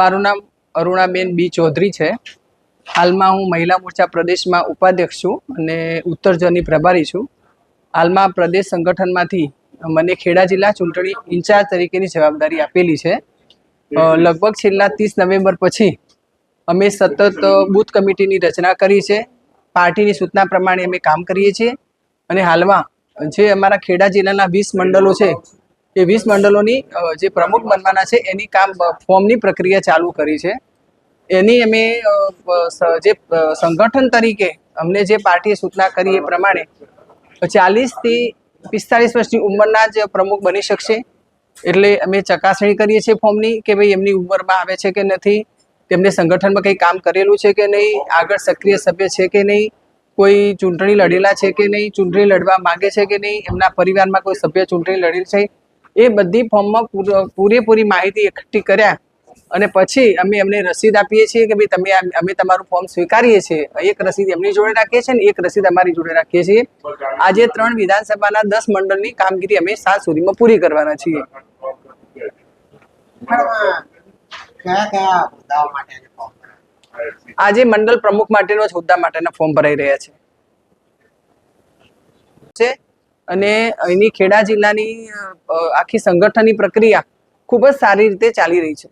મારું નામ અરુણાબેન બી ચૌધરી છે. હાલમાં હું મહિલા મોરચા પ્રદેશમાં ઉપાધ્યક્ષ છું અને ઉત્તર ઝોનની પ્રભારી છું. હાલમાં પ્રદેશ સંગઠનમાંથી મને ખેડા જિલ્લા ચૂંટણી ઇન્ચાર્જ તરીકેની જવાબદારી આપેલી છે. લગભગ છેલ્લા ત્રીસ નવેમ્બર પછી અમે સતત બૂથ કમિટીની રચના કરી છે. પાર્ટીની સૂચના પ્રમાણે અમે કામ કરીએ છીએ. અને હાલમાં જે અમારા ખેડા જિલ્લાના વીસ મંડળો છે એ વીસ મંડળોની જે પ્રમુખ બનવાના છે, એની કામ ફોર્મની પ્રક્રિયા ચાલુ કરી છે. એની અમે જે સંગઠન તરીકે અમને જે પાર્ટીએ સૂચના કરી એ પ્રમાણે ચાલીસથી પિસ્તાળીસ વર્ષની ઉંમરના જ પ્રમુખ બની શકશે. એટલે અમે ચકાસણી કરીએ છીએ ફોર્મની કે ભાઈ એમની ઉંમરમાં આવે છે કે નથી, તેમને સંગઠનમાં કંઈ કામ કરેલું છે કે નહીં, આગળ સક્રિય સભ્ય છે કે નહીં, કોઈ ચૂંટણી લડેલા છે કે નહીં, ચૂંટણી લડવા માંગે છે કે નહીં, એમના પરિવારમાં કોઈ સભ્ય ચૂંટણી લડેલ છે એ બધી ફોર્મમાં પૂરેપૂરી માહિતી એકઠી કર્યા. અને પછી અમે એમને રસીદ આપીએ છીએ કે ભાઈ તમે અમે તમારું ફોર્મ સ્વીકારીએ છીએ. એક રસીદ એમની જોડે રાખીએ છીએ ને એક રસીદ અમારી જોડે રાખીએ છીએ. આજે ત્રણ વિધાનસભાના દસ મંડળની કામગીરી અમે સાત સુધીમાં પૂરી કરવાના છીએ. આજે મંડળ પ્રમુખ માટેનો હોદ્દા માટેના ફોર્મ ભરાઈ રહ્યા છે. અને અહીંની ખેડા જિલ્લાની આખી સંગઠનની પ્રક્રિયા ખૂબ જ સારી રીતે ચાલી રહી છે.